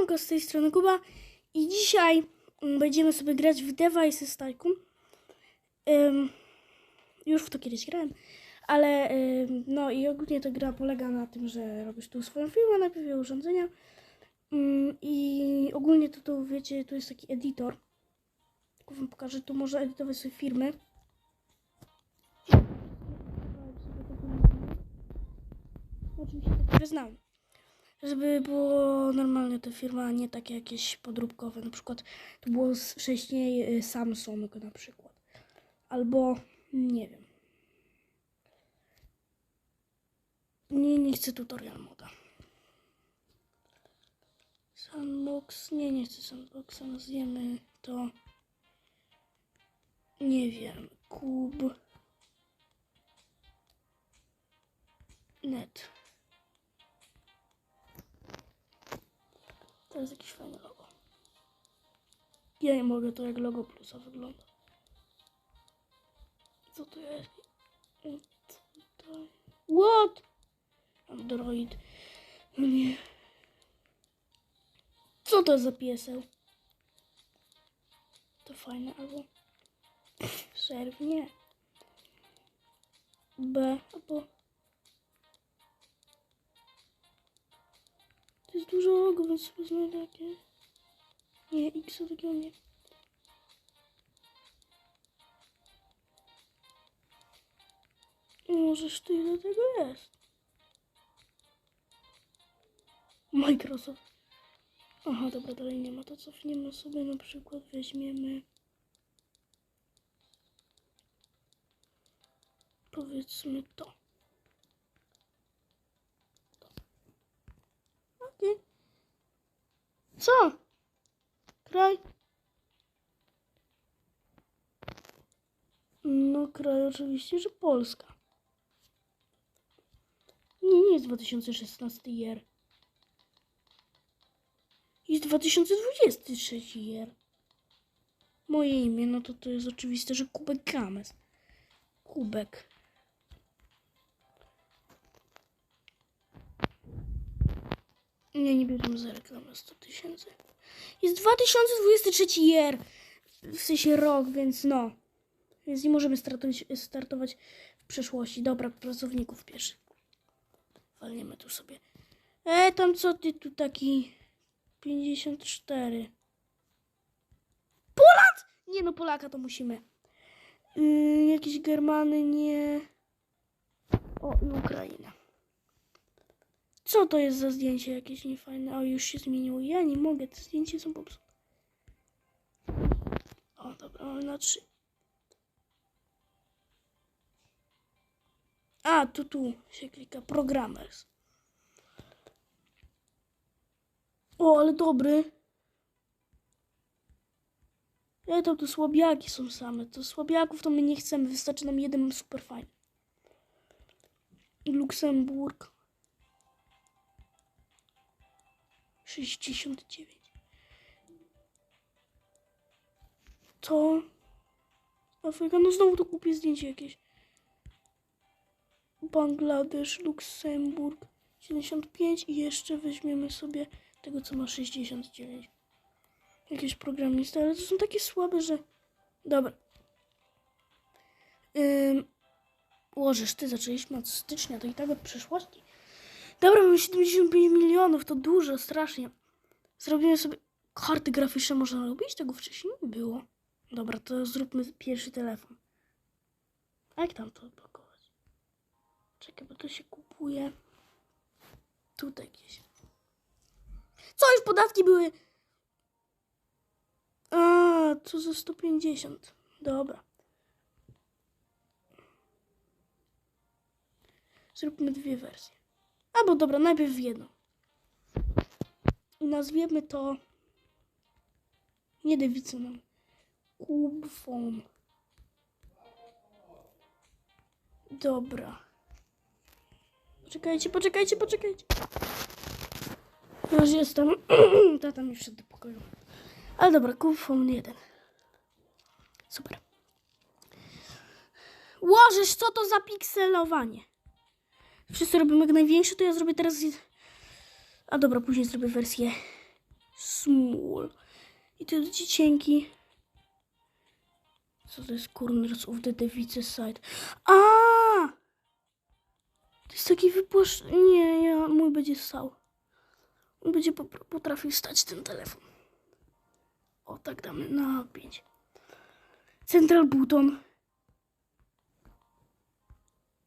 Siemanko, z tej strony Kuba i dzisiaj mm, będziemy sobie grać w Devices Tycoon. Ym, już w to kiedyś grałem, ale ym, no i ogólnie ta gra polega na tym, że robisz tu swoją firmę, najpierw jej urządzenia Ym, i ogólnie to, to wiecie, tu jest taki editor. Tylko wam pokażę, tu można edytować sobie firmy. Oczywiście takie znam żeby było normalnie ta firma, a nie takie jakieś podróbkowe. Na przykład to było wcześniej y, Samsung na przykład. Albo nie wiem. Nie, nie chcę tutorial moda. Sandbox, nie, nie chcę sandboxa, nazwiemy to nie wiem, kub net. To jest jakieś fajne logo. Ja nie mogę, to jak logo plusa wygląda. Co to jest? Tutaj. What? Android. No nie. Co to za pieseł? To fajne albo... Szerw, nie. B, albo... jest dużo logo, więc znajdę jakieś. Nie, X takiego nie. Możesz ty ile tego jest? Microsoft. Aha, dobra, dalej nie ma. To cofniemy sobie na przykład, weźmiemy. Powiedzmy to. Co? Kraj? No, kraj oczywiście, że Polska. Nie, nie jest 2016 year. Jest 2023 year. Moje imię, no to to jest oczywiste, że Kubek Games. Kubek. Nie, nie bierzemy za reklamę 100 tysięcy. Jest 2023 year. W sensie rok, więc no. Więc nie możemy startować, startować w przeszłości. Dobra, pracowników pierwszy. Walniemy tu sobie. E, tam co ty tu taki 54. Poland! Nie no, Polaka to musimy. Yy, jakieś Germany, nie. O, i Ukraina. Co to jest za zdjęcie jakieś niefajne? O, już się zmieniło. Ja nie mogę, te zdjęcia są popsute. O, dobra, mamy na trzy. A, tu, tu się klika. Programmers. O, ale dobry. Ja to tu słabiaki są same. To słabiaków to my nie chcemy. Wystarczy nam jeden super fajny. Luksemburg. 69. To Afryka, no znowu to kupię zdjęcie jakieś. Bangladesz, Luksemburg 75 i jeszcze weźmiemy sobie tego, co ma 69. Jakieś programisty, ale to są takie słabe, że... Dobra. Ym... Łożesz, ty zaczęliśmy od stycznia, to i tak od przeszłości. Dobra, mamy 75 milionów, to dużo, strasznie. Zrobimy sobie... Karty graficzne można robić? Tego wcześniej nie było. Dobra, to zróbmy pierwszy telefon. A jak tam to odblokować? Czekaj, bo to się kupuje. Tutaj gdzieś. Co już podatki były? A, co za 150. Dobra. Zróbmy dwie wersje. Albo dobra, najpierw jedną. I nazwiemy to... Nie Davidsonem. Kubfon. Dobra. Poczekajcie, poczekajcie, poczekajcie. Już jestem. Tata mi wszedł do pokoju. Ale dobra, Kubfon 1. Super. Łożysz, co to za pikselowanie? Wszyscy robimy jak największe, to ja zrobię teraz... A dobra, później zrobię wersję Small. I to będzie cienki. Co to jest Corners of the Device Side? A! To jest taki wypłasz... Nie, ja, mój będzie ssał. On będzie po, potrafił stać ten telefon. O, tak damy na 5. Central button.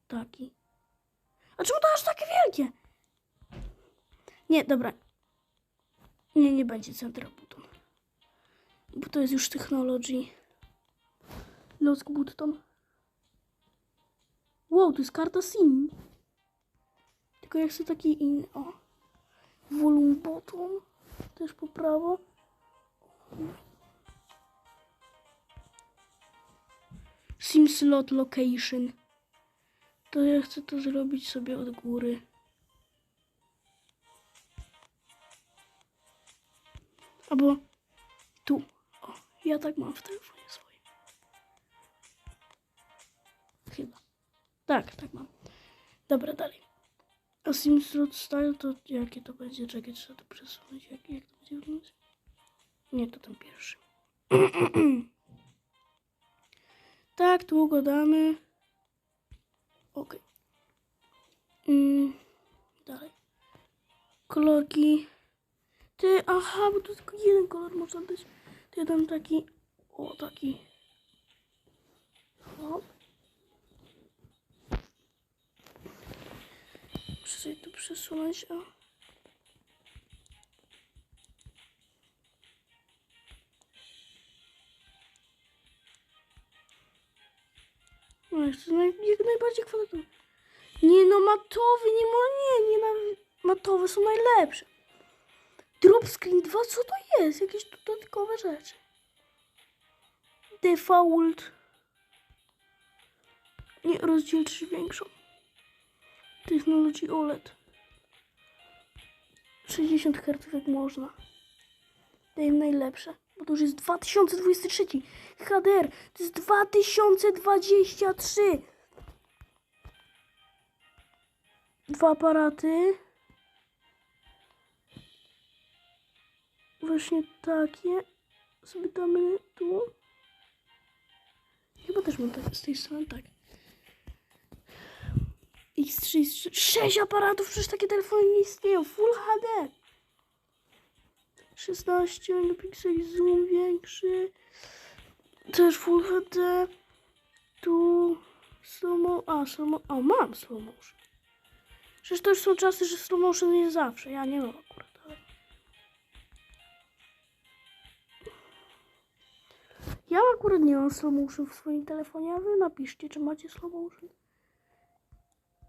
Taki. A czemu to aż takie wielkie? Nie, dobra. Nie, nie będzie central button. Bo to jest już technology. Lock button. Wow, to jest karta SIM. Tylko ja chcę taki inny. O. Volume button. Też po prawo. SIM slot location. To ja chcę to zrobić sobie od góry. Albo tu. O, ja tak mam w telefonie swoim. Chyba. Tak, tak mam. Dobra, dalej. A SIM slot style to jakie to będzie? Czekaj, trzeba to przesunąć. Jak, jak to będzie wyglądać? Nie, to ten pierwszy. tak, tu go damy. Okej. Mm, dalej. Kolorki. Ty, aha, bo to tylko jeden kolor można dać. To ja dam taki, o taki. Hop. Muszę sobie tu przesunąć, a. No, jest naj, jak najbardziej kwadratowy. Nie no, matowy, nie ma, nie, nie na, matowe są najlepsze. Drop screen 2, co to jest? Jakieś dodatkowe rzeczy. Default. Nie, rozdzielczość większą. Technology OLED. 60 Hz jak można. Daję najlepsze. Bo to już jest 2023. HDR. To jest 2023. Dwa aparaty. Właśnie takie. Sobie damy tu. Chyba też mam tak z tej strony, tak. X3, X3. 6 aparatów, przecież takie telefony nie istnieją. Full HD. 16 megapikseli, zoom większy. Też Full HD. Tu slow A, slow A, mam slow motion. Przecież to już są czasy, że slow motion jest zawsze. Ja nie mam akurat, ale... Ja akurat nie mam slow motion w swoim telefonie, a wy napiszcie, czy macie slow motion.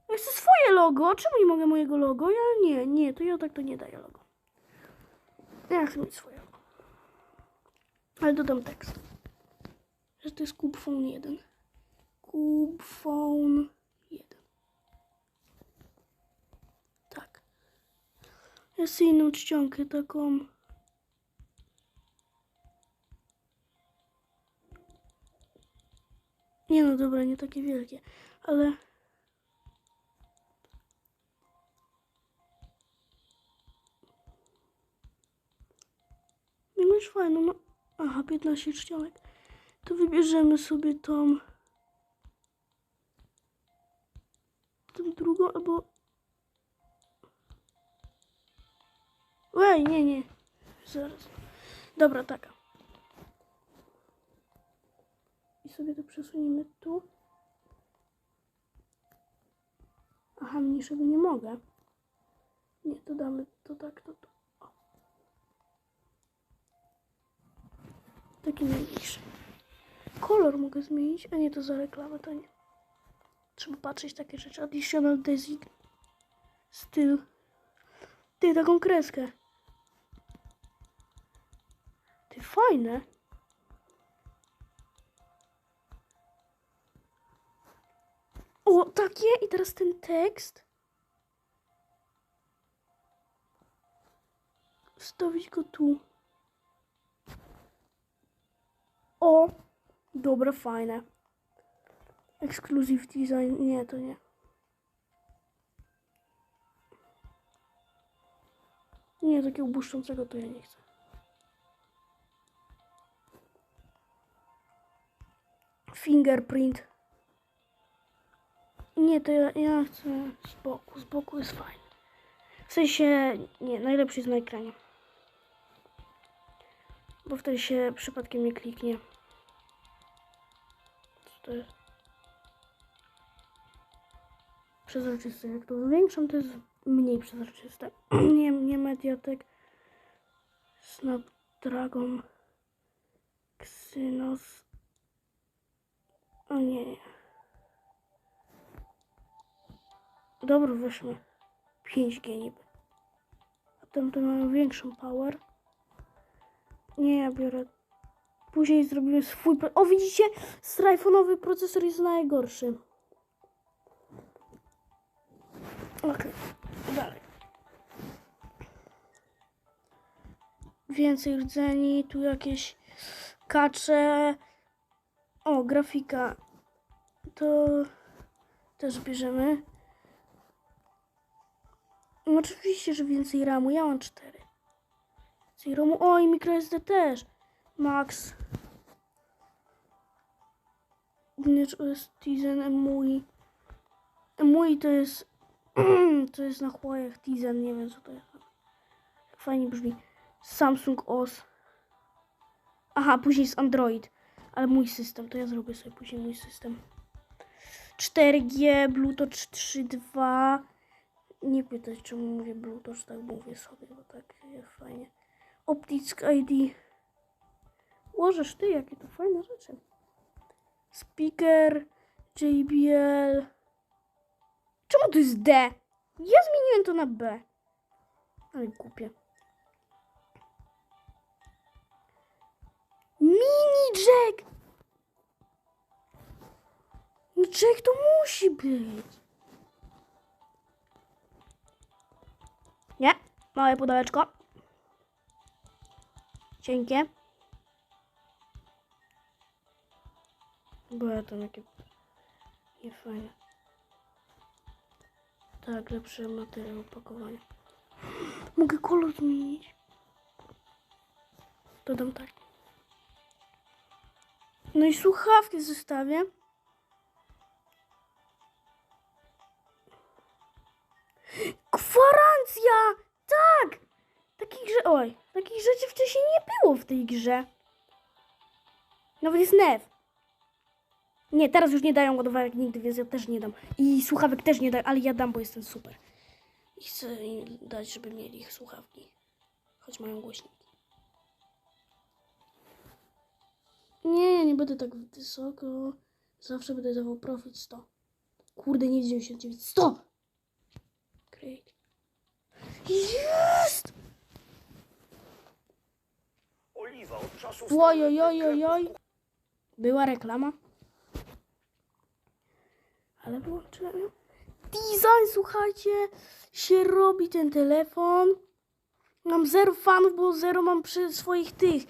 Ja chcę swoje logo. Czemu nie mogę mojego logo? Ja nie, nie, to ja tak to nie daję logo. Ja chcę mieć logo. Ale dodam tekst. Że to jest Kubphone 1. Kubphone 1. Tak. Ja chcę inną czcionkę taką. Nie no dobra, nie takie wielkie, ale... Masz fajną, no. Aha, 15 czcionek. To wybierzemy sobie tą... Tą drugą, albo... Ej, nie, nie. Zaraz. Dobra, taka. I sobie to przesuniemy tu. Aha, mniejszego nie mogę. Nie, to damy to tak, to to. Taki najmniejszy. Kolor mogę zmienić, a nie to za reklamę, to nie. Trzeba patrzeć takie rzeczy. Additional design. Styl. Ty, taką kreskę. Ty, fajne. O, takie i teraz ten tekst. Wstawić go tu. O! Dobra, fajne. Exclusive design. Nie, to nie. Nie, takiego błyszczącego to ja nie chcę. Fingerprint. Nie, to ja, ja chcę z boku. Z boku jest fajnie. W sensie, nie, najlepszy jest na ekranie. Bo wtedy się przypadkiem nie kliknie. Jest? Przezroczyste. Jak to zwiększam, to jest mniej przezroczyste. nie, nie Mediatek. Snapdragon. Exynos. O nie, nie. Dobra, weźmy 5G niby. A tamte mają większą power. Nie, ja biorę. Później zrobimy swój. O, widzicie? Strajfonowy procesor jest najgorszy. Okej, dalej. Więcej rdzeni, tu jakieś kacze. O, grafika. To też bierzemy. Oczywiście, że więcej ramu. Ja mam 4. Więcej ramu. O, i microSD też. Max. Image OS Tizen MUI. MUI to jest... to jest na chłojach Tizen. Nie wiem co to jest. Fajnie brzmi. Samsung OS. Aha, później jest Android. Ale mój system. To ja zrobię sobie później mój system. 4G, Bluetooth 3.2. Nie pytać, czemu mówię Bluetooth, tak mówię sobie, bo tak jest fajnie. Optic ID. Łożesz ty, jakie to fajne rzeczy. Speaker, JBL. Czemu to jest D? Ja zmieniłem to na B. Ale głupie. Mini jack! No jack to musi być. Nie, małe pudełeczko. Cienkie. Ja to takie niefajne. Tak, lepszy materiał opakowania. Mogę kolor zmienić. Dodam tak. No i słuchawki zostawię. Gwarancja! Tak! Takich grze... Oj, takich rzeczy wcześniej nie było w tej grze. Nawet jest NEW. Nie, teraz już nie dają ładowarek nigdy, więc ja też nie dam. I słuchawek też nie dają, ale ja dam, bo jestem super. I chcę im dać, żeby mieli ich słuchawki. Choć mają głośniki. Nie, ja nie będę tak wysoko. Zawsze będę dawał profit 100. Kurde, nie 99, 100! Great. Jest! Oliwa od czasu Oj, oj, oj, oj, oj. Była reklama. Ale wyłączyłem ją. Design, słuchajcie, się robi ten telefon. Mam zero fanów, bo zero mam przy swoich tych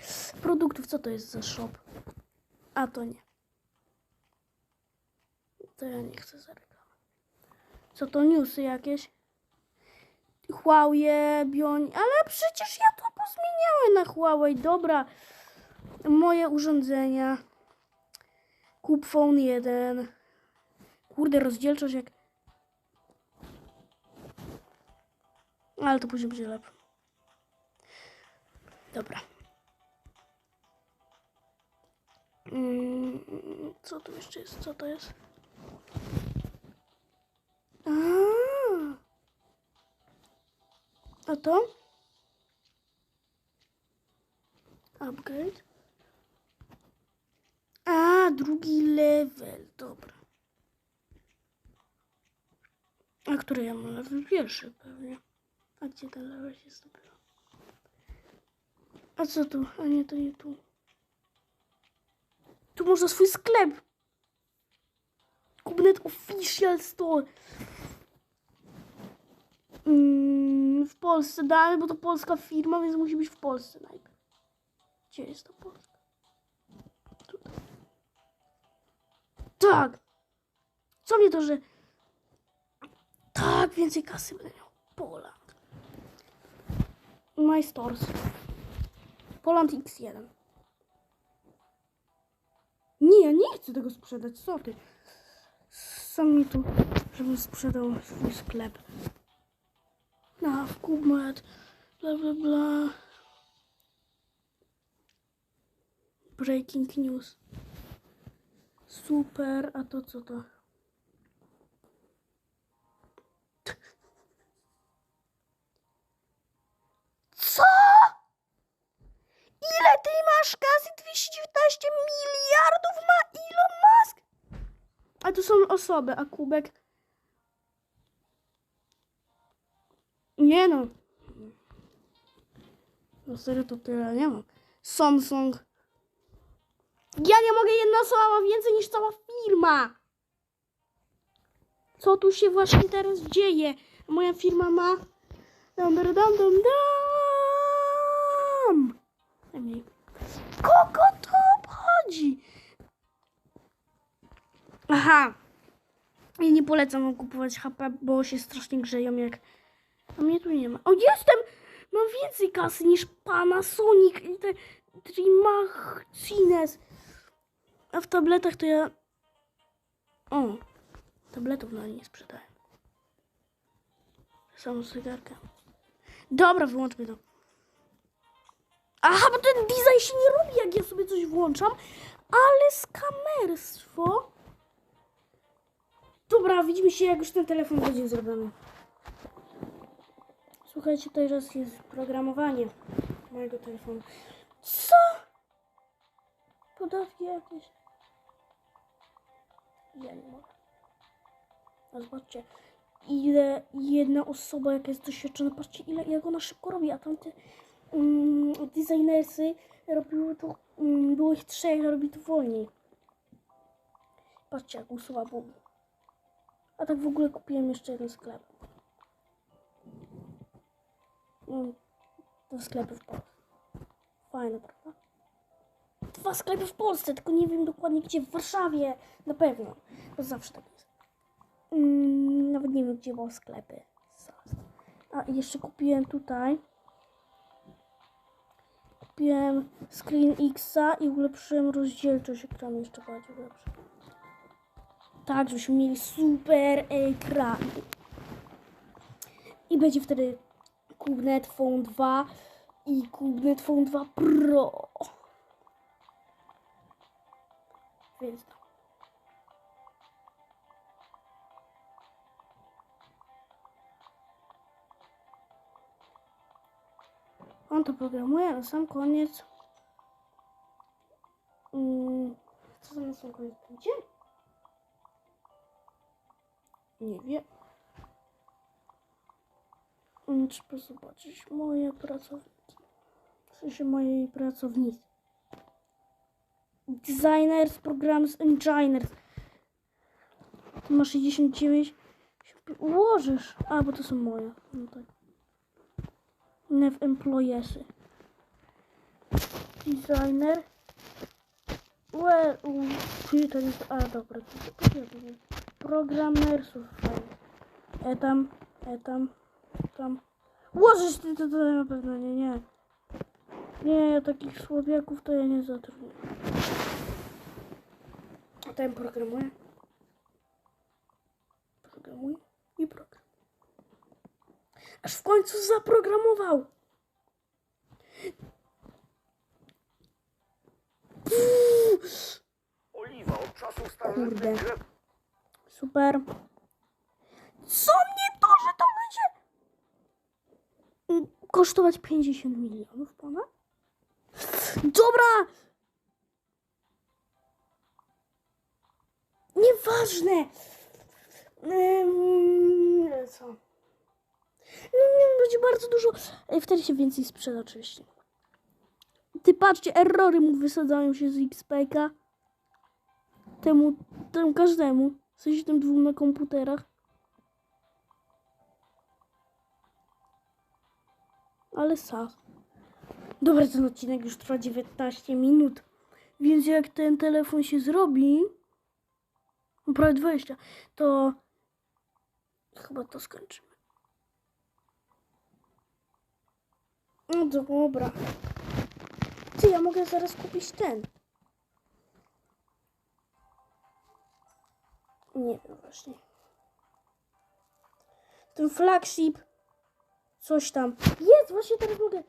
produktów. Co to jest za shop? A to nie. To ja nie chcę za reklamę. Co to newsy jakieś? Huawei, Bion... Ale przecież ja to pozmieniałem na Huawei. Dobra. Moje urządzenia. Kup Phone 1. Kurde, rozdzielczość jak... Ale to później będzie lepsze. Dobra. Mm, co tu jeszcze jest? Co to jest? A, A to? Upgrade. A, drugi level. Dobra. A który ja mam level? Pierwszy pewnie. A gdzie ten się dopiero? A co tu? A nie, to nie tu. Tu można swój sklep. Kubnet Official Store. Mm, w Polsce dalej, bo to polska firma, więc musi być w Polsce najpierw. Gdzie jest to Polska? Tutaj. Tak! Co mnie to, że... Tak, więcej kasy będę miał. Poland. My Stores. Poland X1. Nie, ja nie chcę tego sprzedać, co ty? Sam mi tu, żebym sprzedał swój sklep. Na, w Kubmet, bla bla bla. Breaking news. Super, a to co to? Co? Ile ty masz kasy? 219 miliardów ma Elon Musk? A to są osoby, a kubek? Nie no. No serio to tyle nie mam. Samsung. Ja nie mogę, jedna osoba więcej niż cała firma. Co tu się właśnie teraz dzieje? Moja firma ma... Dam, dam, dam, dam, dam. Kogo to obchodzi? Aha. Ja nie polecam kupować HP, bo się strasznie grzeją jak... A mnie tu nie ma. O, jestem! Mam więcej kasy niż Panasonic i te Trimachines. A w tabletach to ja... O, tabletów na nie sprzedałem. Samą zegarkę. Dobra, wyłączmy to. Aha, bo ten design się nie robi, jak ja sobie coś włączam. Ale skamerstwo. Dobra, widzimy się, jak już ten telefon będzie zrobiony. Słuchajcie, teraz jest programowanie mojego telefonu. Co? Podatki jakieś. Ja nie mogę. A zobaczcie, ile jedna osoba, jaka jest doświadczona, patrzcie, ile jak ona szybko robi, a tamte mm, designersy robiły to, mm, było ich trzech, robi to wolniej. Patrzcie, jak usuwa bum. A tak w ogóle kupiłem jeszcze jeden sklep. No, dwa sklepy w Polsce. Fajne, prawda? Dwa sklepy w Polsce, tylko nie wiem dokładnie gdzie. W Warszawie na pewno. Bo zawsze tak jest. Mm, nawet nie wiem gdzie były sklepy. A jeszcze kupiłem tutaj. Kupiłem Screen Xa i ulepszyłem rozdzielczość ekranu jeszcze bardziej ulepszę. Tak, żebyśmy mieli super ekran. I będzie wtedy Kubnet Phone 2 i Kubnet Phone 2 Pro. Więc tak. On to programuje na sam koniec. Mm, co to na sam koniec będzie? Nie wiem. Trzeba zobaczyć moje pracowniki. W sensie mojej pracownicy. Designers, Programs, Engineers. Tu ma 69. Ułożysz. A, bo to są moje. No tak. Nev Employesy. Designer. Well, czyli to jest... A, dobra. To, to, fajnie. E tam, e tam, tam. Łożysz ty to, to na pewno nie, nie. Nie, ja takich słabiaków to ja nie zatrudnię. A ten programuje. Programuje i programuje. Aż w końcu zaprogramował. Oliwa od Kurde. starożytnych. Super. Co mnie to, że to będzie mm, kosztować 50 milionów ponad? Dobra! Nieważne! Ym, co? No, nie, będzie bardzo dużo. Wtedy się więcej sprzeda oczywiście. Ty patrzcie, errory mu wysadzają się z XPK. Temu, temu każdemu. Sensie tym dwóm na komputerach. Ale sa. Dobra, ten odcinek już trwa 19 minut. Więc jak ten telefon się zrobi, no prawie 20, to chyba to skończymy. No dobra. Ty, ja mogę zaraz kupić ten. Nie wiem właśnie. Ten flagship. Coś tam. Jest, właśnie teraz mogę.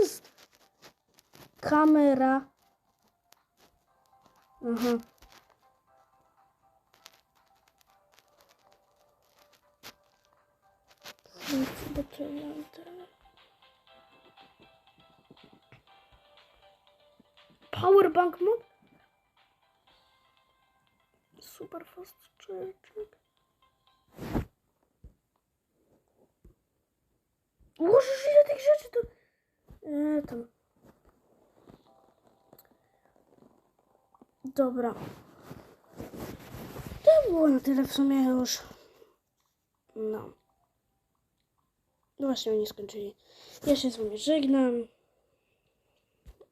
Jest! Kamera. Aha. Powerbank mod? Charging. Możesz ile tych rzeczy to... E, tam. Dobra. To było na tyle w sumie już. No. No właśnie oni skończyli. Ja się z wami żegnam.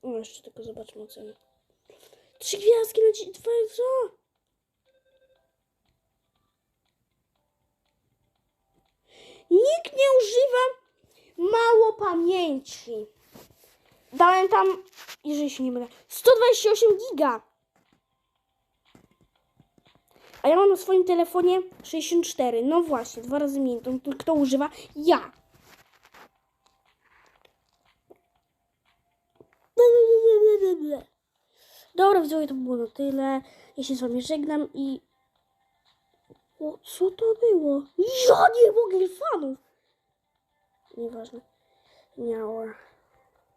O, jeszcze tylko zobaczmy ocenę. Trzy gwiazdki na dzi- dwa, co? Nikt nie używa mało pamięci. Dałem tam, jeżeli się nie mylę, 128 giga. A ja mam na swoim telefonie 64. No właśnie, dwa razy mniej. To, to kto używa? Ja. Dobra, widzowie, to było na tyle. Ja się z wami żegnam i... O, co to było? Ja nie fanów! Nieważne. Miała.